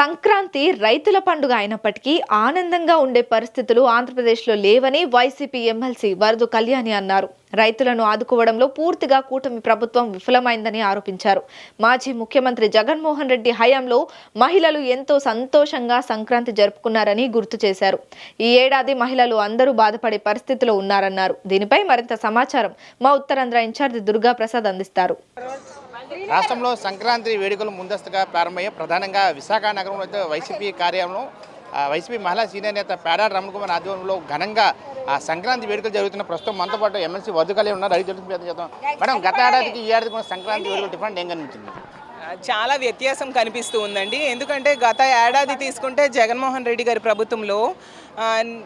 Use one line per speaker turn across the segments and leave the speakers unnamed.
సంక్రాంతి రైతుల పండుగ అయినప్పటికీ ఆనందంగా ఉండే పరిస్థితులు ఆంధ్రప్రదేశ్లో లేవని వైసీపీ ఎమ్మెల్సీ వరదు కళ్యాణి అన్నారు. రైతులను ఆదుకోవడంలో పూర్తిగా కూటమి ప్రభుత్వం విఫలమైందని ఆరోపించారు. మాజీ ముఖ్యమంత్రి జగన్మోహన్ రెడ్డి హయాంలో మహిళలు ఎంతో సంతోషంగా సంక్రాంతి జరుపుకున్నారని గుర్తు చేశారు. ఈ ఏడాది మహిళలు అందరూ బాధపడే పరిస్థితిలో ఉన్నారన్నారు. దీనిపై మరింత సమాచారం మా ఉత్తరాంధ్ర ఇన్ఛార్జి దుర్గా ప్రసాద్ అందిస్తారు.
రాష్ట్రంలో సంక్రాంతి వేడుకలు ముందస్తుగా ప్రారంభమయ్యాయి. ప్రధానంగా విశాఖ నగరంలో అయితే వైసీపీ కార్యాలయంలో వైసీపీ మహిళా సీనియర్ నేత పేడాడ రమణ కుమార్ ఆధ్వర్యంలో ఘనంగా ఆ సంక్రాంతి వేడుకలు జరుగుతున్న ప్రస్తుతం మనతో పాటు ఎమ్మెల్సీ వద్దుకలే ఉన్నారు. అడిగి తెలుసు ప్రయత్నం చేద్దాం. మేడం గత ఏడాదికి ఈ ఏడాదికి ఉన్న సంక్రాంతి వేడుకలు డిఫరెంట్ ఏం కనిపించింది?
చాలా వ్యత్యాసం కనిపిస్తూ ఉందండి. ఎందుకంటే గత ఏడాది తీసుకుంటే జగన్మోహన్ రెడ్డి గారి ప్రభుత్వంలో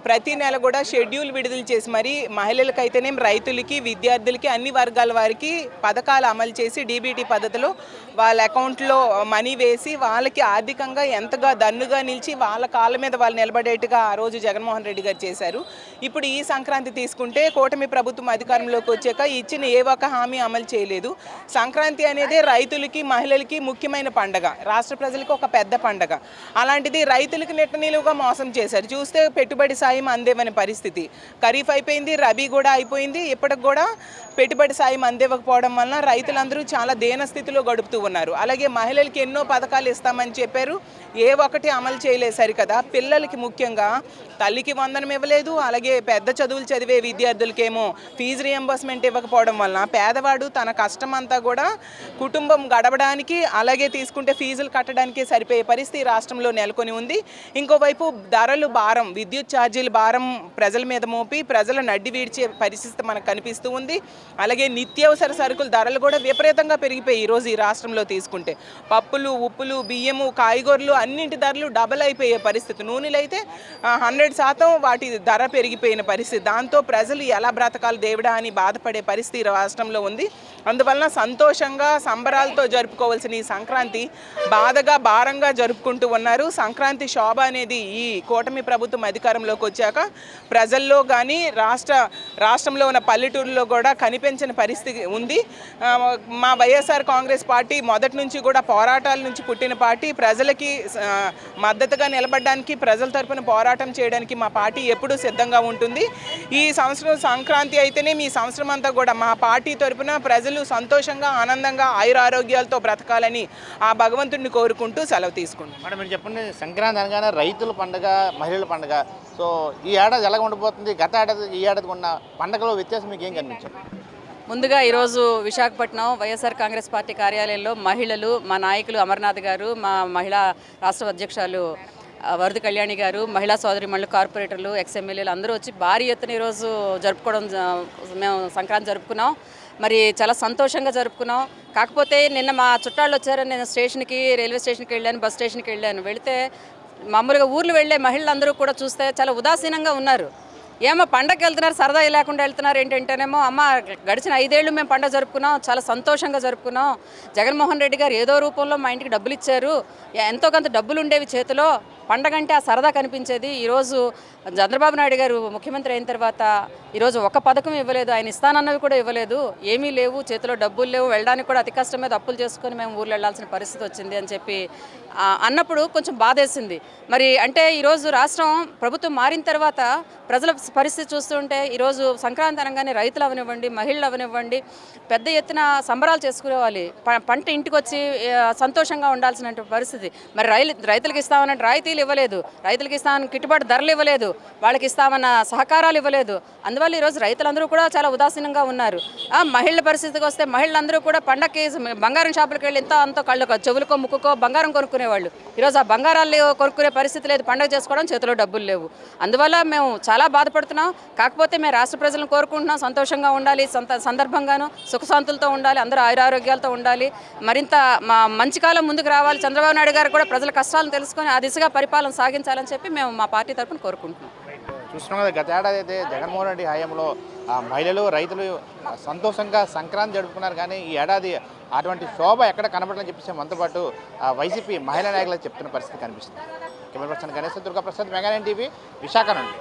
ప్రతి నెల కూడా షెడ్యూల్ విడుదల చేసి మరి మహిళలకైతేనే రైతులకి విద్యార్థులకి అన్ని వర్గాల వారికి పథకాలు అమలు చేసి డీబీటీ పద్ధతిలో వాళ్ళ అకౌంట్లో మనీ వేసి వాళ్ళకి ఆర్థికంగా ఎంతగా దన్నుగా నిలిచి వాళ్ళ కాళ్ళ మీద వాళ్ళు నిలబడేట్టుగా ఆ రోజు జగన్మోహన్ రెడ్డి గారు చేశారు. ఇప్పుడు ఈ సంక్రాంతి తీసుకుంటే కూటమి ప్రభుత్వం అధికారంలోకి వచ్చాక ఇచ్చిన ఏ ఒక్క హామీ అమలు చేయలేదు. సంక్రాంతి అనేది రైతులకి మహిళలకి ముఖ్యమైన పండగ. రాష్ట్ర ప్రజలకు ఒక పెద్ద పండగ. అలాంటిది రైతులకి నెట్ట నిలువుగా మోసం చేశారు. చూస్తే పెట్టుబడి సాయం అందేవని పరిస్థితి. ఖరీఫ్ అయిపోయింది రబీ కూడా అయిపోయింది ఇప్పటికి కూడా పెట్టుబడి సాయం అందివ్వకపోవడం వలన రైతులందరూ చాలా దీనస్థితిలో గడుపుతూ ఉన్నారు. అలాగే మహిళలకి ఎన్నో పథకాలు ఇస్తామని చెప్పారు. ఏ ఒక్కటి అమలు చేయలేదు సరికదా. పిల్లలకి ముఖ్యంగా తల్లికి వందనం ఇవ్వలేదు. అలాగే పెద్ద చదువులు చదివే విద్యార్థులకేమో ఫీజు రియంబర్స్మెంట్ ఇవ్వకపోవడం వలన పేదవాడు తన కష్టం అంతా కూడా కుటుంబం గడవడానికి అలాగే తీసుకుంటే ఫీజులు కట్టడానికి సరిపోయే పరిస్థితి రాష్ట్రంలో నెలకొని ఉంది. ఇంకోవైపు ధరలు భారం విద్యుత్ ఛార్జీల భారం ప్రజల మీద మోపి ప్రజల నడ్డి వీడ్చే పరిస్థితి మనకు కనిపిస్తూ ఉంది. అలాగే నిత్యావసర సరుకుల ధరలు కూడా విపరీతంగా పెరిగిపోయి ఈరోజు ఈ రాష్ట్రంలో తీసుకుంటే. పప్పులు ఉప్పులు బియ్యము కాయగూరలు అన్నింటి ధరలు డబల్ అయిపోయే పరిస్థితి. నూనెలు అయితే హండ్రెడ్ శాతం వాటి ధర పెరిగిపోయిన పరిస్థితి. దాంతో ప్రజలు ఎలా బ్రతకాలి దేవుడా అని బాధపడే పరిస్థితి రాష్ట్రంలో ఉంది. అందువలన సంతోషంగా సంబరాలతో జరుపుకోవాల్సిన ఈ సంక్రాంతి బాధగా భారంగా జరుపుకుంటూ ఉన్నారు. సంక్రాంతి శోభ అనేది ఈ కూటమి ప్రభుత్వం అధికారంలోకి వచ్చాక ప్రజల్లో కానీ రాష్ట్ర రాష్ట్రంలో ఉన్న పల్లెటూరులో కూడా కనిపించని పరిస్థితి ఉంది. మా వైఎస్ఆర్ కాంగ్రెస్ పార్టీ మొదటి నుంచి కూడా పోరాటాల నుంచి పుట్టిన పార్టీ. ప్రజలకి మద్దతుగా నిలబడడానికి ప్రజల తరపున పోరాటం చేయడానికి మా పార్టీ ఎప్పుడూ సిద్ధంగా ఉంటుంది. ఈ సంవత్సరం సంక్రాంతి అయితేనే మీ సంవత్సరం అంతా కూడా మా పార్టీ తరపున ప్రజలు సంతోషంగా ఆనందంగా ఆయురారోగ్యాలతో బ్రతకాలని ఆ భగవంతుడిని కోరుకుంటూ సెలవు తీసుకుంటాం
మేడం మీరు చెప్పండి సంక్రాంతి అనగానే రైతుల పండుగ మహిళల పండుగ సో ఈ ఏడాది ఎలా ఉండబోతుంది గత ఏడాది ఈ ఏడాది ఉన్న పండుగలో వ్యత్యాసం మీకు ఏం కనిపించింది?
ముందుగా ఈరోజు విశాఖపట్నం వైఎస్ఆర్ కాంగ్రెస్ పార్టీ కార్యాలయంలో మహిళలు మా నాయకులు అమర్నాథ్ గారు మా మహిళా రాష్ట్ర అధ్యక్షులు వరద కళ్యాణి గారు మహిళా సోదరిమణులు కార్పొరేటర్లు ఎక్స్ఎమ్మెల్యేలు అందరూ వచ్చి భారీ ఎత్తున ఈరోజు జరుపుకోవడం మేము సంక్రాంతి జరుపుకున్నాం. మరి చాలా సంతోషంగా జరుపుకున్నాం. కాకపోతే నిన్న మా చుట్టాలు వచ్చారని నేను స్టేషన్కి రైల్వే స్టేషన్కి వెళ్ళాను బస్ స్టేషన్కి వెళ్ళాను. వెళితే మామూలుగా ఊర్లు వెళ్ళే మహిళలందరూ కూడా చూస్తే చాలా ఉదాసీనంగా ఉన్నారు. ఏమో పండగకి వెళ్తున్నారు సరదా లేకుండా వెళ్తున్నారు ఏంటంటేనేమో అమ్మ గడిచిన ఐదేళ్ళు మేము పండగ జరుపుకున్నాం చాలా సంతోషంగా జరుపుకున్నాం. జగన్మోహన్ రెడ్డి గారు ఏదో రూపంలో మా ఇంటికి డబ్బులు ఇచ్చారు. ఎంతో కొంత డబ్బులు ఉండేవి చేతిలో పండగ అంటే ఆ సరదా కనిపించేది. ఈరోజు చంద్రబాబు నాయుడు గారు ముఖ్యమంత్రి అయిన తర్వాత ఈరోజు ఒక పథకం ఇవ్వలేదు ఆయన ఇస్తానన్నవి కూడా ఇవ్వలేదు. ఏమీ లేవు చేతిలో డబ్బులు లేవు. వెళ్ళడానికి కూడా అతి కష్టం మీద అప్పులు చేసుకొని మేము ఊర్లో వెళ్ళాల్సిన పరిస్థితి వచ్చింది అని చెప్పి అన్నప్పుడు కొంచెం బాధేసింది. మరి అంటే ఈరోజు రాష్ట్రం ప్రభుత్వం మారిన తర్వాత ప్రజల పరిస్థితి చూస్తుంటే ఈరోజు సంక్రాంతి అనగానే రైతులు అవనివ్వండి మహిళలు అవనివ్వండి పెద్ద ఎత్తున సంబరాలు చేసుకునేవాలి ప- పంట ఇంటికి వచ్చి సంతోషంగా ఉండాల్సిన పరిస్థితి. మరి రైలు రైతులకు ఇస్తామన్న రాయితీలు ఇవ్వలేదు. రైతులకు ఇస్తామని గిట్టుబాటు ధరలు ఇవ్వలేదు. వాళ్ళకి ఇస్తామన్న సహకారాలు ఇవ్వలేదు. అందువల్ల ఈరోజు రైతులందరూ కూడా చాలా ఉదాసీనంగా ఉన్నారు. ఆ, మహిళల పరిస్థితికి వస్తే మహిళలందరూ కూడా పండక్కి బంగారం షాపులకు వెళ్ళి ఎంతో అంతో కళ్ళకో చెవులకో ముక్కుకో బంగారం కొనుక్కునేవాళ్ళు. ఈరోజు ఆ బంగారాలు కొనుక్కునే పరిస్థితి లేదు. పండగ చేసుకోవడం చేతిలో డబ్బులు లేవు. అందువల్ల మేము చాలా బాధ బాధపడుతున్నాం. కాకపోతే మేము రాష్ట్ర ప్రజలను కోరుకుంటున్నాం. సంతోషంగా ఉండాలి సంత సందర్భంగాను సుఖశాంతులతో ఉండాలి అందరూ ఆయురారోగ్యాలతో ఉండాలి. మరింత మా మంచి కాలం ముందుకు రావాలి. చంద్రబాబు నాయుడు గారు కూడా ప్రజల కష్టాలను తెలుసుకొని ఆ దిశగా పరిపాలన సాగించాలని చెప్పి మేము మా పార్టీ తరఫున కోరుకుంటున్నాం.
చూస్తున్నాం కదా గత ఏడాది అయితే జగన్మోహన్ రెడ్డి హయాంలో ఆ, మహిళలు రైతులు సంతోషంగా సంక్రాంతి జరుపుకున్నారు. కానీ ఈ ఏడాది అటువంటి శోభ ఎక్కడ కనబడాలని చెప్పేసి మనతో పాటు ఆ, వైసీపీ మహిళా నాయకులు చెప్తున్న పరిస్థితి కనిపిస్తుంది. Camera person Ganesh Durga Prasad Mega Nine TV Visakha నుండి.